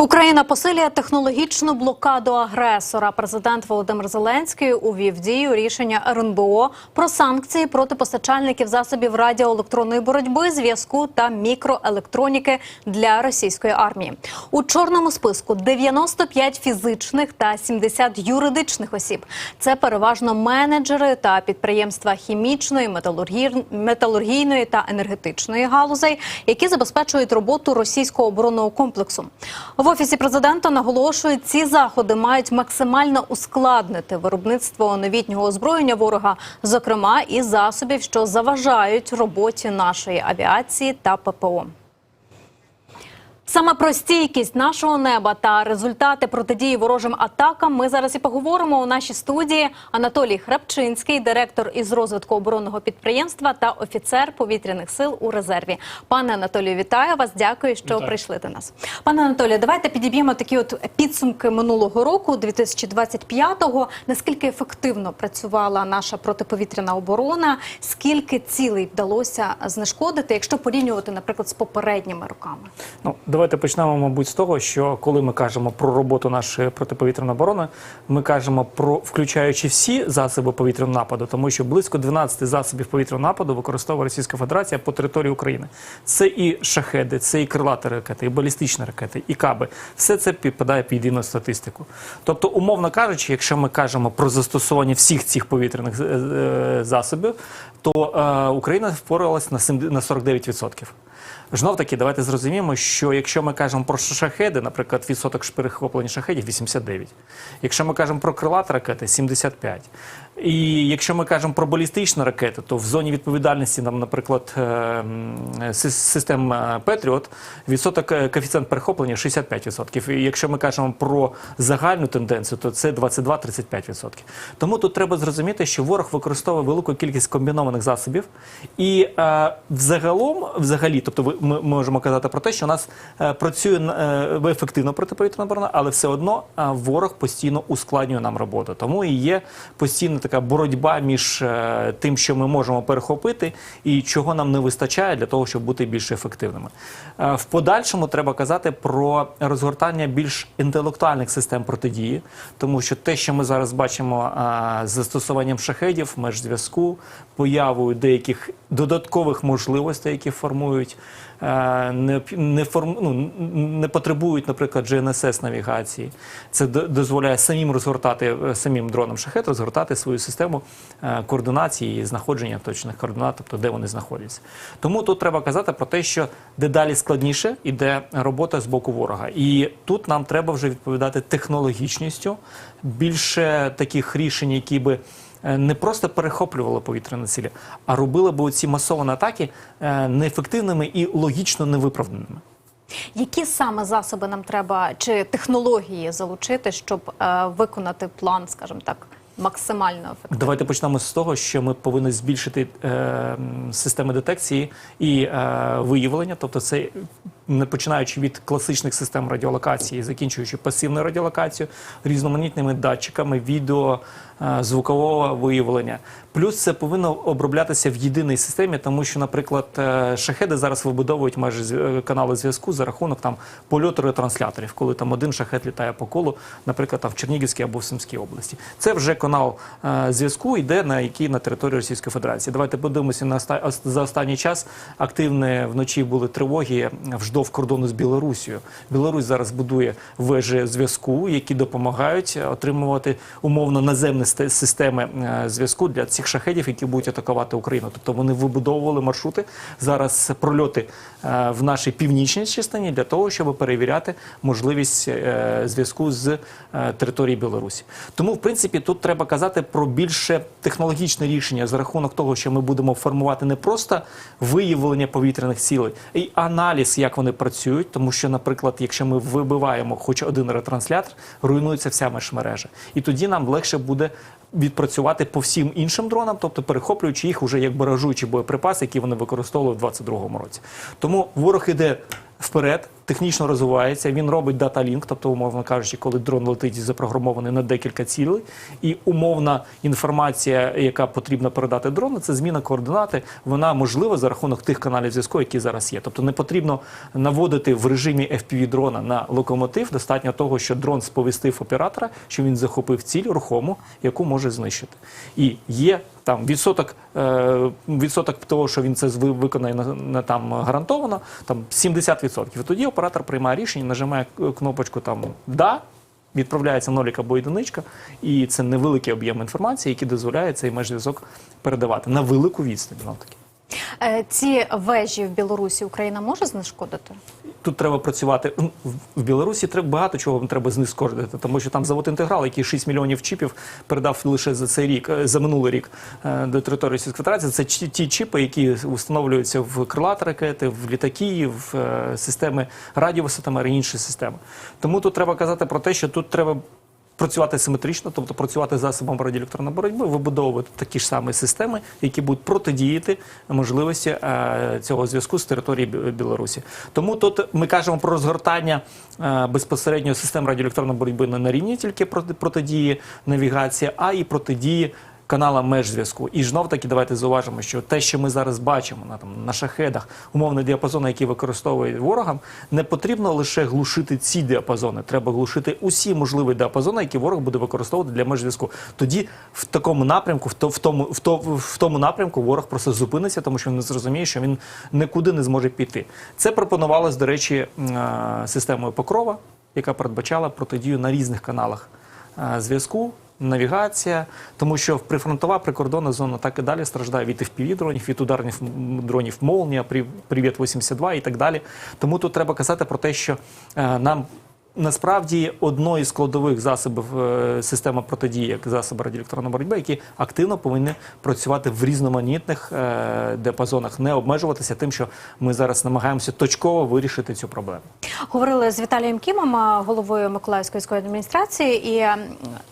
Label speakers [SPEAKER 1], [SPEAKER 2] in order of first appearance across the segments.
[SPEAKER 1] Україна посилює технологічну блокаду агресора. Президент Володимир Зеленський увів дію рішення РНБО про санкції проти постачальників засобів радіоелектронної боротьби, зв'язку та мікроелектроніки для російської армії. У чорному списку 95 фізичних та 70 юридичних осіб. Це переважно менеджери та підприємства хімічної, металургійної та енергетичної галузей, які забезпечують роботу російського оборонного комплексу. В офісі президента наголошують, ці заходи мають максимально ускладнити виробництво новітнього озброєння ворога, зокрема і засобів, що заважають роботі нашої авіації та ППО. Саме про стійкість нашого неба та результати протидії ворожим атакам ми зараз і поговоримо у нашій студії. Анатолій Храпчинський, директор із розвитку оборонного підприємства та офіцер повітряних сил у резерві. Пане Анатолію, вітаю вас. Дякую, що
[SPEAKER 2] Вітаю.
[SPEAKER 1] прийшли до нас. Пане Анатолію, давайте підіб'ємо такі от підсумки минулого року, 2025-го. Наскільки ефективно працювала наша протиповітряна оборона? Скільки цілей вдалося знешкодити, якщо порівнювати, наприклад, з попередніми роками?
[SPEAKER 2] Ну, давайте почнемо, мабуть, з того, що коли ми кажемо про роботу нашої протиповітряної оборони, ми кажемо про включаючи всі засоби повітряного нападу, тому що близько 12 засобів повітряного нападу використовує Російська Федерація по території України. Це і шахеди, це і крилаті ракети, і балістичні ракети, і каби. Все це підпадає під єдину статистику. Тобто, умовно кажучи, якщо ми кажемо про застосування всіх цих повітряних е, е, засобів, то е, Україна впоралась на 49%. Знов таки, давайте зрозуміємо, що якщо ми кажемо про шахеди, наприклад, відсоток перехоплення шахедів 89. Якщо ми кажемо про крилаті ракети 75. І якщо ми кажемо про балістичні ракети, то в зоні відповідальності нам, наприклад, е, систем Петріот, відсоток е, коефіцієнт перехоплення 65%. І якщо ми кажемо про загальну тенденцію, то це 22-35%. Тому тут треба зрозуміти, що ворог використовує велику кількість комбінованих засобів, і е, взагалом, взагалі, тобто ми можемо казати про те, що у нас працює ефективно протиповітряна оборона, але все одно ворог постійно ускладнює нам роботу. Тому і є постійно така боротьба між е, тим, що ми можемо перехопити, і чого нам не вистачає для того, щоб бути більш ефективними. Е, В подальшому треба казати про розгортання більш інтелектуальних систем протидії, тому що те, що ми зараз бачимо з застосуванням шахедів, межзв'язку, появою деяких додаткових можливостей, які формують. Е, Не, не, форм, ну, не потребують, наприклад, GNSS навігації. Це до- дозволяє самим розгортати е, самим дроном шахет, розгортати свою систему е, координації і знаходження точних координат, тобто де вони знаходяться. Тому тут треба казати про те, що дедалі складніше іде робота з боку ворога. І тут нам треба вже відповідати технологічністю, більше таких рішень, які би не просто перехоплювали повітряне цілі, а робили би ці масовані атаки е, неефективними і логічно невиправданими.
[SPEAKER 1] Які саме засоби нам треба чи технології залучити, щоб е, виконати план, скажімо так, максимально ефективно?
[SPEAKER 2] Давайте почнемо з того, що ми повинні збільшити е, системи детекції і е, виявлення, тобто це не починаючи від класичних систем радіолокації, закінчуючи пасивною радіолокацією, різноманітними датчиками, відео, е, звукового виявлення. Плюс це повинно оброблятися в єдиній системі, тому що, наприклад, е, шахеди зараз вибудовують майже е, канали зв'язку за рахунок там польоту ретрансляторів, коли там один шахет літає по колу, наприклад, там в Чернігівській або в Сумській області. Це вже канал зв'язку, йде на який на території Російської Федерації. Давайте подивимося на за останній час. Активні вночі були тривоги вждов кордону з Білорусією. Білорусь зараз будує вежі зв'язку, які допомагають отримувати умовно наземні системи е, зв'язку для цих шахедів, які будуть атакувати Україну. Тобто вони вибудовували маршрути зараз прольоти е, в нашій північній частині для того, щоб перевіряти можливість е, зв'язку з е, території Білорусі. Тому, в принципі, тут треба казати про більше технологічне рішення за рахунок того, що ми будемо формувати не просто виявлення повітряних цілей, і аналіз, як вони працюють, тому що, наприклад, якщо ми вибиваємо хоч один ретранслятор, руйнується вся межмережа. І тоді нам легше буде відпрацювати по всім іншим дронам, тобто перехоплюючи їх уже як баражуючі боєприпаси, які вони використовували в 22-му році. Тому ворог іде вперед, технічно розвивається. Він робить дата-лінк, тобто, умовно кажучи, коли дрон летить запрограмований на декілька цілей, і умовна інформація, яка потрібно передати дрону, це зміна координати. Вона можлива за рахунок тих каналів зв'язку, які зараз є. Тобто не потрібно наводити в режимі FPV дрона на локомотив. Достатньо того, що дрон сповістив оператора, що він захопив ціль рухому, яку може знищити. І є там відсоток, е, відсоток того, що він це виконає на, там гарантовано, там 70%. І тоді оператор приймає рішення, нажимає кнопочку там да. Відправляється нолік або одиничка, і це невеликий об'єм інформації, який дозволяє цей межзв'язок передавати на велику відстань.
[SPEAKER 1] Е, Ці вежі в Білорусі Україна може знешкодити?
[SPEAKER 2] Тут треба працювати Ну, в- Білорусі. Треба багато чого треба знискордити, тому що там завод інтеграл, який 6 мільйонів чіпів передав лише за цей рік, е, за минулий рік е, до території Російської Федерації. Це ті чіпи, які встановлюються в крилаті ракети, в літаки, в системи радіовисотомер і інші системи. Тому тут треба казати про те, що тут треба. Працювати симетрично, тобто працювати засобами радіоелектронної боротьби, вибудовувати такі ж самі системи, які будуть протидіяти можливості е, цього зв'язку з території Білорусі. Тому тут ми кажемо про розгортання е, безпосередньо систем радіоелектронної боротьби не на рівні тільки проти- протидії навігації, а і протидії каналам межзв'язку. І знов таки давайте зауважимо, що те, що ми зараз бачимо на там на шахедах, умовний діапазон, який використовує ворогам, не потрібно лише глушити ці діапазони. Треба глушити усі можливі діапазони, які ворог буде використовувати для межзв'язку. Тоді в такому напрямку, в, то, в, тому, в, то, в тому напрямку ворог просто зупиниться, тому що він не зрозуміє, що він нікуди не зможе піти. Це пропонувалось, до речі, е, системою Покрова, яка передбачала протидію на різних каналах е, зв'язку. Навігація, тому що прифронтова прикордонна зона так і далі страждає від FPV дронів, від ударних дронів Молнія, Привіт 82 і так далі. Тому тут треба казати про те, що е, нам насправді одною з складових засобів е, системи протидії, як засоби радіоелектронної боротьби, які активно повинні працювати в різноманітних е, діапазонах, не обмежуватися тим, що ми зараз намагаємося точково вирішити цю проблему.
[SPEAKER 1] Говорили з Віталієм Кімом, головою Миколаївської військової адміністрації, і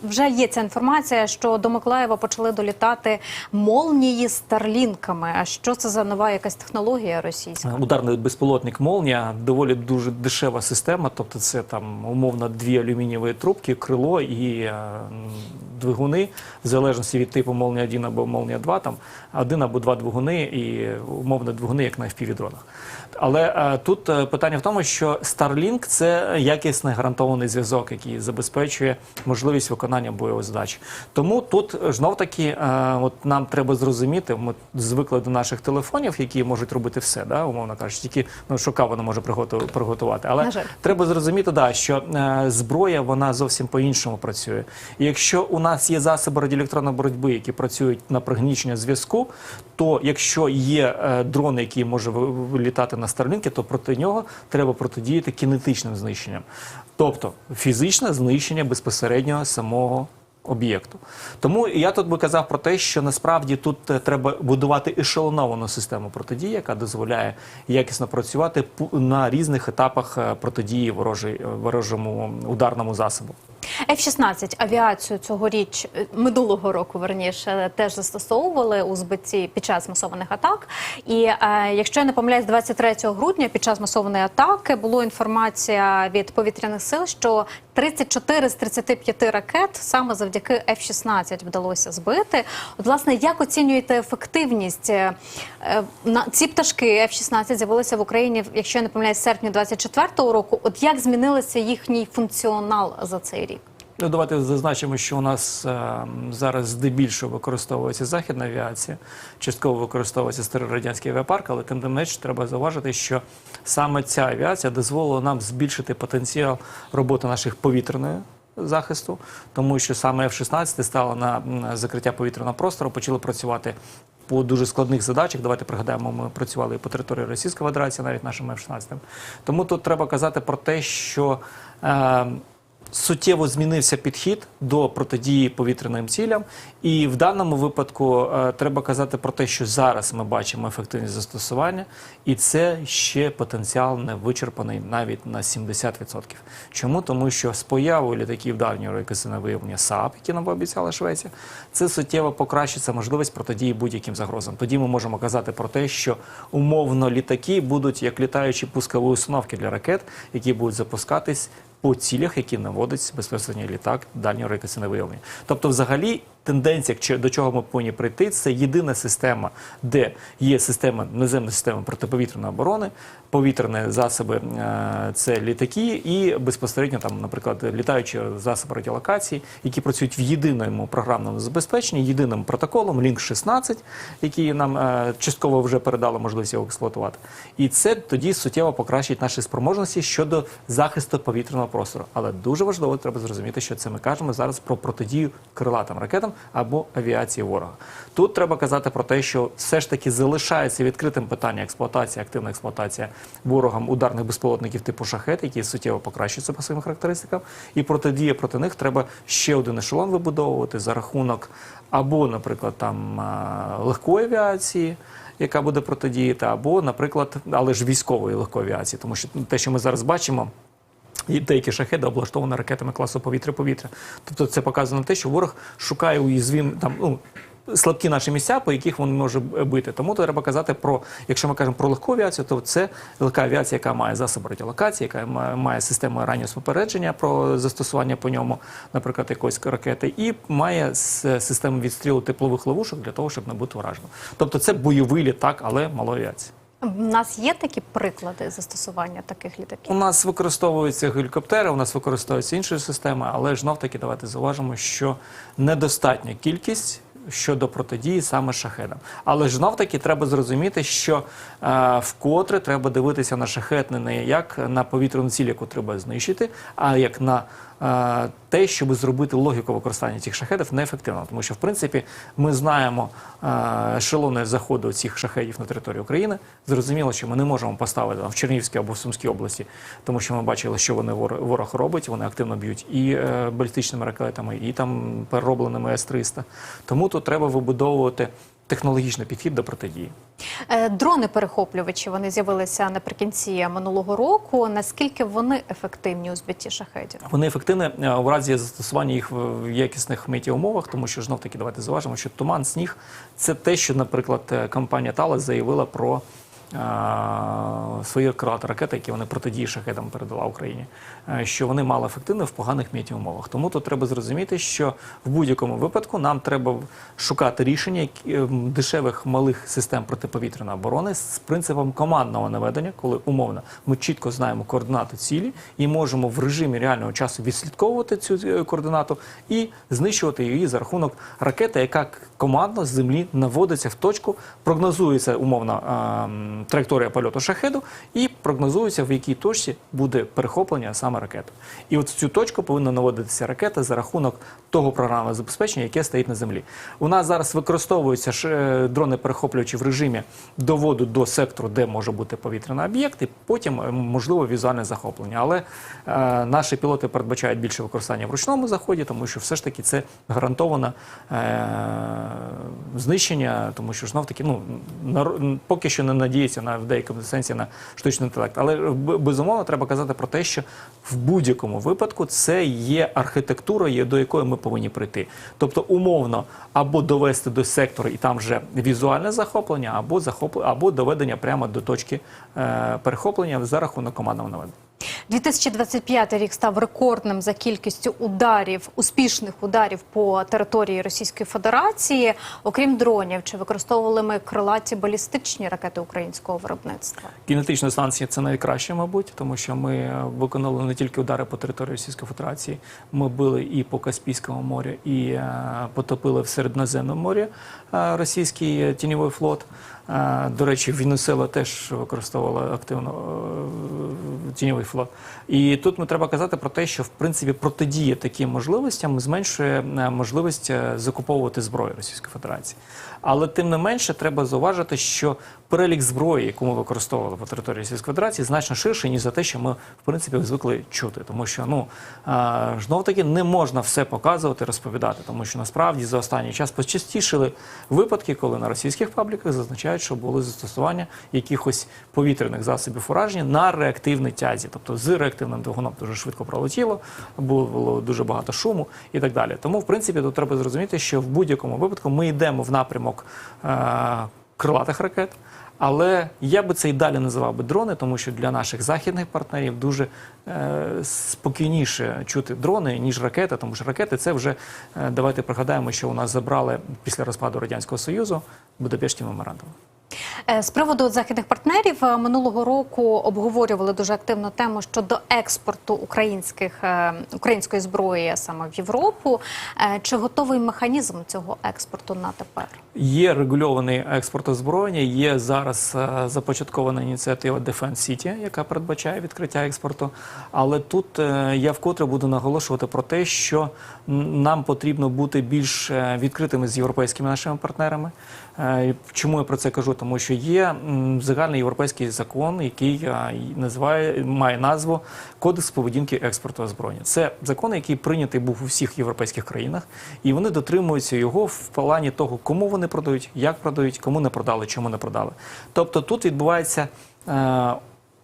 [SPEAKER 1] вже є ця інформація, що до Миколаєва почали долітати молнії з старлінками. А що це за нова якась технологія російська?
[SPEAKER 2] Ударний безпілотник Молнія доволі дуже дешева система, тобто це там умовно дві алюмінієві трубки, крило і е, двигуни, в залежності від типу Молнія 1 або Молнія 2, там один або два двигуни і умовно двигуни, як на FPV-дронах. Але е, тут е, питання в тому, що Starlink – це якісний гарантований зв'язок, який забезпечує можливість виконання бойових задач. Тому тут знов таки от нам треба зрозуміти, ми звикли до наших телефонів, які можуть робити все, да, умовно кажучи, тільки ну, що каву може приготувати. Але треба зрозуміти, да, що е, зброя вона зовсім по-іншому працює. І якщо у нас є засоби радіоелектронної боротьби, які працюють на пригнічення зв'язку, то якщо є е, дрон, який може літати на Старлінки, то проти нього треба протидіяти кінетичним знищенням, тобто фізичне знищення безпосередньо самого. Об'єкту. Тому я тут би казав про те, що насправді тут е, треба будувати ешелоновану систему протидії, яка дозволяє якісно працювати на різних етапах е, протидії ворожій, ворожому ударному засобу.
[SPEAKER 1] F-16 авіацію цьогоріч е, минулого року верніше теж застосовували у збитті під час масованих атак. І е, якщо я не помиляюсь, 23 грудня під час масованої атаки було інформація від повітряних сил, що 34 з 35 ракет саме завдяки F-16 вдалося збити. От власне, як оцінюєте ефективність? Е, е, ці пташки F-16 з'явилися в Україні, якщо я не помиляюсь, серпня серпні 24-го року. От як змінилися їхній функціонал за цей рік?
[SPEAKER 2] Ну, давайте зазначимо, що у нас е, зараз здебільшого використовується західна авіація, частково використовується старий радянський авіапарк, але тим не менш треба зауважити, що саме ця авіація дозволила нам збільшити потенціал роботи наших повітряної захисту, тому що саме F-16 стало на закриття повітряного простору, почали працювати. По дуже складних задачах, давайте пригадаємо, ми працювали і по території Російської Федерації, навіть нашим F-16. Тому тут треба казати про те, що е, суттєво змінився підхід до протидії повітряним цілям, і в даному випадку е, треба казати про те, що зараз ми бачимо ефективність застосування, і це ще потенціал не вичерпаний навіть на 70%. Чому? Тому що з появою літаків дальнього райкосине виявлення САП, які нам обіцяла Швеція, це суттєво покращиться можливість протидії будь-яким загрозам. Тоді ми можемо казати про те, що умовно літаки будуть як літаючі пускові установки для ракет, які будуть запускатись по цілях, які наводить безпосередньо літак дальнього райкосине виявлення. Тобто, взагалі, тенденція, чи- до чого ми повинні прийти, це єдина система, де є система наземна система протиповітряної оборони, повітряні засоби е, це літаки, і безпосередньо там, наприклад, літаючі засоби радіолокації, які працюють в єдиному програмному забезпеченні, єдиним протоколом Link 16, який нам е, частково вже передали можливість його експлуатувати. І це тоді суттєво покращить наші спроможності щодо захисту повітряного простору. Але дуже важливо треба зрозуміти, що це ми кажемо зараз про протидію крилатим ракетам або авіації ворога. Тут треба казати про те, що все ж таки залишається відкритим питання експлуатації, активна експлуатація ворогам ударних безпілотників типу шахет, які суттєво покращуються по своїм характеристикам. І протидія проти них треба ще один ешелон вибудовувати за рахунок або, наприклад, там легкої авіації. Яка буде протидіяти, або, наприклад, але ж військової легкої авіації, тому що те, що ми зараз бачимо, і деякі шахеди облаштовані ракетами класу повітря-повітря. Тобто це показує на те, що ворог шукає уязвім там ну. Слабкі наші місця, по яких він може бити. Тому треба казати про, якщо ми кажемо про легку авіацію, то це легка авіація, яка має засоби радіолокації, яка має, систему раннього попередження про застосування по ньому, наприклад, якоїсь ракети, і має систему відстрілу теплових ловушок для того, щоб не бути враженим. Тобто це бойовий літак, але малої авіації.
[SPEAKER 1] У нас є такі приклади застосування таких літаків?
[SPEAKER 2] У нас використовуються гелікоптери, у нас використовуються інші системи, але знов таки давайте зауважимо, що недостатня кількість. Щодо протидії саме шахедам. Але ж знов таки треба зрозуміти, що е, вкотре треба дивитися на шахет не як на повітряну ціль, яку треба знищити, а як на те, щоб зробити логіку використання цих шахедів неефективно. Тому що, в принципі, ми знаємо ешелони заходу цих шахедів на територію України. Зрозуміло, що ми не можемо поставити там, в Чернігівській або в Сумській області, тому що ми бачили, що вони ворог робить. Вони активно б'ють і е, балістичними ракетами, і там переробленими С-300. Тому тут треба вибудовувати технологічний підхід до протидії.
[SPEAKER 1] Е, Дрони-перехоплювачі вони з'явилися наприкінці минулого року. Наскільки вони ефективні у збитті шахедів?
[SPEAKER 2] Вони ефективні е, у разі застосування їх в якісних метеоумовах, тому що знов таки давайте зважимо, що туман, сніг це те, що, наприклад, е, компанія Thales заявила про. Свої крилаті ракети, які вони протидії шахедам передала Україні, що вони мало ефективні в поганих метеоумовах. Тому тут треба зрозуміти, що в будь-якому випадку нам треба шукати рішення е, дешевих малих систем протиповітряної оборони з принципом командного наведення, коли умовно ми чітко знаємо координату цілі і можемо в режимі реального часу відслідковувати цю е, координату і знищувати її за рахунок ракети, яка командно з землі наводиться в точку, прогнозується умовно траєкторія польоту шахеду, і прогнозується, в якій точці буде перехоплення саме ракети. І от в цю точку повинна наводитися ракета за рахунок того програмного забезпечення, яке стоїть на землі. У нас зараз використовуються е, дрони перехоплювачі в режимі доводу до сектору, де може бути повітряний об'єкт, і потім е, можливо візуальне захоплення. Але е, наші пілоти передбачають більше використання в ручному заході, тому що все ж таки це гарантоване е, знищення, тому що знов таки ну нар- поки що не надіється на в деякому сенсі на штучний інтелект. Але безумовно треба казати про те, що в будь-якому випадку це є архітектура, до якої ми повинні прийти. Тобто, умовно, або довести до сектору, і там вже візуальне захоплення, або захоплення, або доведення прямо до точки е, перехоплення за рахунок командного наведення.
[SPEAKER 1] 2025 рік став рекордним за кількістю ударів, успішних ударів по території Російської Федерації. Окрім дронів, чи використовували ми крилаті балістичні ракети українського виробництва?
[SPEAKER 2] Кінетичні станції це найкраще, мабуть, тому що ми е, виконали не тільки удари по території Російської Федерації, ми били і по Каспійському морю, і е, потопили в Середноземному морі е, російський тіньовий флот. До речі, Венесуела теж використовувала активно е, тіньовий флот. І тут ми треба казати про те, що в принципі протидія таким можливостям зменшує е, можливість е, закуповувати зброю Російської Федерації. Але тим не менше треба зауважити, що перелік зброї, яку ми використовували по території Російської Федерації, значно ширший, ніж за те, що ми в принципі звикли чути. Тому що ну знов таки не можна все показувати, розповідати, тому що насправді за останній час почастішили випадки, коли на російських пабліках зазначають, що були застосування якихось повітряних засобів ураження на реактивній тязі, тобто з реактивним двигуном дуже швидко пролетіло, було, дуже багато шуму і так далі. Тому, в принципі, тут треба зрозуміти, що в будь-якому випадку ми йдемо в напрямок е- крилатих ракет. Але я би це і далі називав би дрони, тому що для наших західних партнерів дуже е, спокійніше чути дрони, ніж ракети, тому що ракети це вже е, давайте пригадаємо, що у нас забрали після розпаду Радянського Союзу Будапештський меморандум.
[SPEAKER 1] Е, З приводу західних партнерів е, минулого року обговорювали дуже активно тему щодо експорту українських е, української зброї саме в Європу. Чи готовий механізм цього експорту на тепер?
[SPEAKER 2] Є регульований експорт озброєння. Є зараз започаткована ініціатива Defense City, яка передбачає відкриття експорту. Але тут я вкотре буду наголошувати про те, що нам потрібно бути більш відкритими з європейськими нашими партнерами. Е, Чому я про це кажу? Тому що є загальний європейський закон, який е, називає має назву Кодекс поведінки експорту озброєння. Це закон, який прийнятий був у всіх європейських країнах, і вони дотримуються його в плані того, кому вони продають, як продають, кому не продали, чому не продали. Тобто тут відбувається е,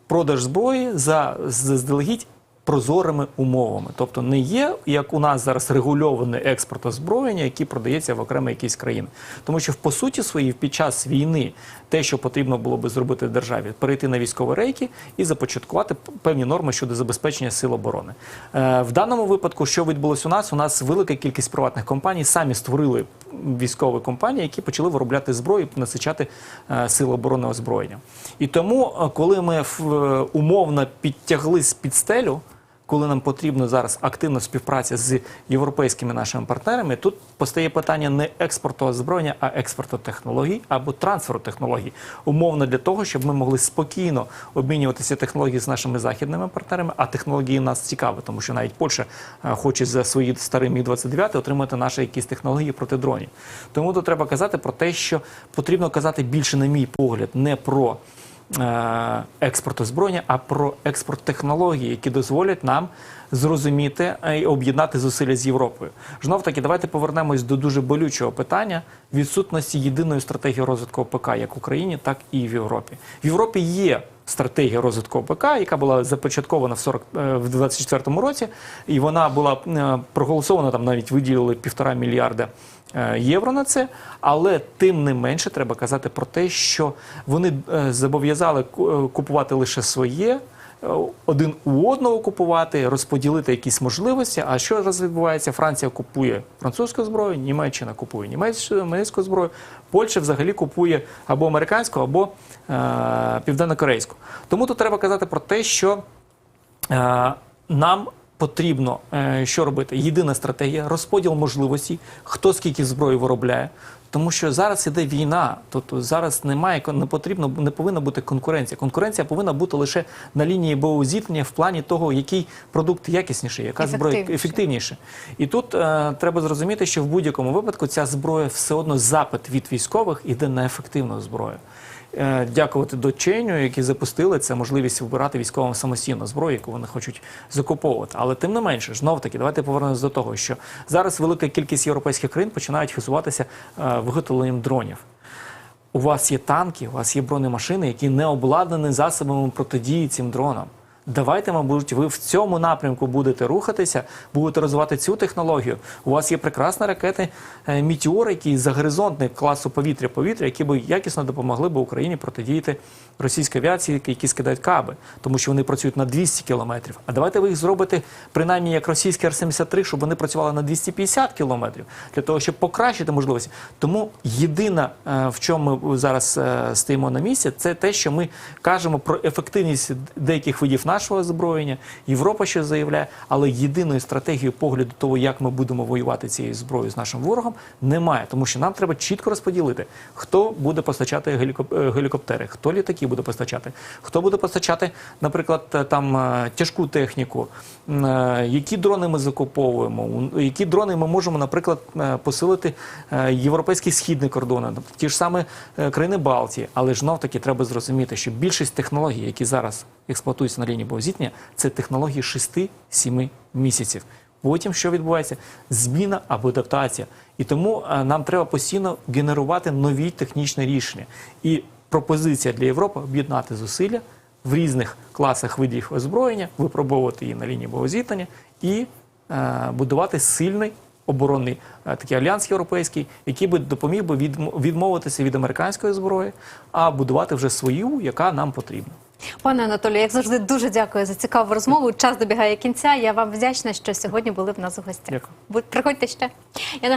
[SPEAKER 2] продаж зброї за заздалегідь прозорими умовами. Тобто не є, як у нас зараз регульований експорт озброєння, який продається в окремі якісь країни. Тому що по суті своїй під час війни те, що потрібно було би зробити державі, перейти на військові рейки і започаткувати певні норми щодо забезпечення сил оборони. Е, в даному випадку, що відбулось у нас, у нас велика кількість приватних компаній самі створили військові компанії, які почали виробляти зброю і насичати е, сили оборони озброєння. І тому, е, коли ми умовно підтягли з під стелю, коли нам потрібна зараз активна співпраця з європейськими нашими партнерами, тут постає питання не експорту озброєння, а експорту технологій або трансферу технологій. Умовно для того, щоб ми могли спокійно обмінюватися технологіями з нашими західними партнерами, а технології нас цікаві, тому що навіть Польща е, хоче за свої старі міг 29 отримати наші якісь технології проти дронів. Тому тут треба казати про те, що потрібно казати більше, на мій погляд, не про е, експорт озброєння, а про експорт технологій, які дозволять нам зрозуміти е, і об'єднати зусилля з Європою. Знов таки, давайте повернемось до дуже болючого питання відсутності єдиної стратегії розвитку ОПК як в Україні, так і в Європі. В Європі є стратегія розвитку ОПК, яка була започаткована в 40, е, в 24-му році, і вона була проголосована там навіть виділили півтора мільярда євро на це. Але тим не менше треба казати про те, що вони е, зобов'язали е, купувати лише своє. е, Один у одного купувати, розподілити якісь можливості. А що зараз відбувається? Франція купує французьку зброю, Німеччина купує німець- німецьку зброю, Польща взагалі купує або американську, або е, південнокорейську. Тому тут треба казати про те, що е, нам потрібно е, що робити? Єдина стратегія, розподіл можливостей, хто скільки зброї виробляє. Тому що зараз іде війна, тобто зараз немає не потрібно, не повинна бути конкуренція. Конкуренція повинна бути лише на лінії боєзіткнення в плані того, який продукт якісніший, яка зброя ефективніше. І тут е, треба зрозуміти, що в будь-якому випадку ця зброя все одно запит від військових іде на ефективну зброю. Е, Дякувати доченню, які запустили це можливість вибирати військовим самостійно зброю, яку вони хочуть закуповувати. Але тим не менше, знов таки, давайте повернемося до того, що зараз велика кількість європейських країн починають хизуватися е, виготовленням дронів. У вас є танки, у вас є бронемашини, які не обладнані засобами протидії цим дронам. Давайте, мабуть, ви в цьому напрямку будете рухатися, будете розвивати цю технологію. У вас є прекрасні ракети е, Мітіор, які загоризонтний класу повітря-повітря, які б якісно допомогли б Україні протидіяти російській авіації, які скидають каби, тому що вони працюють на 200 кілометрів. А давайте ви їх зробите принаймні як російські Р-73, щоб вони працювали на 250 кілометрів, для того, щоб покращити можливості. Тому єдине, в чому ми зараз е, стоїмо на місці, це те, що ми кажемо про ефективність деяких видів нашого озброєння, Європа щось заявляє, але єдиної стратегії погляду того, як ми будемо воювати цією зброєю з нашим ворогом, немає. Тому що нам треба чітко розподілити, хто буде постачати е, гелікоптери, хто літаки буде постачати, хто буде постачати, наприклад, е, там е, тяжку техніку, які дрони ми закуповуємо, які дрони ми можемо, наприклад, посилити європейські східні кордони, ті ж саме країни Балтії. Але ж знов таки треба зрозуміти, що більшість технологій, які зараз експлуатуються на лінії боєзіткнення, це технології 6-7 місяців. Потім що відбувається? Зміна або адаптація. І тому е, нам треба постійно генерувати нові технічні рішення. І пропозиція для Європи об'єднати зусилля в різних класах видів озброєння, випробовувати її на лінії боєзіткнення і е, будувати сильний оборонний е, такий альянс європейський, який би допоміг би відм- відмовитися від американської зброї, а будувати вже свою, яка нам потрібна.
[SPEAKER 1] Пане Анатолію, як завжди, дуже дякую за цікаву розмову. Час добігає кінця. Я вам вдячна, що сьогодні були в нас у гостях.
[SPEAKER 2] Дякую.
[SPEAKER 1] Приходьте ще.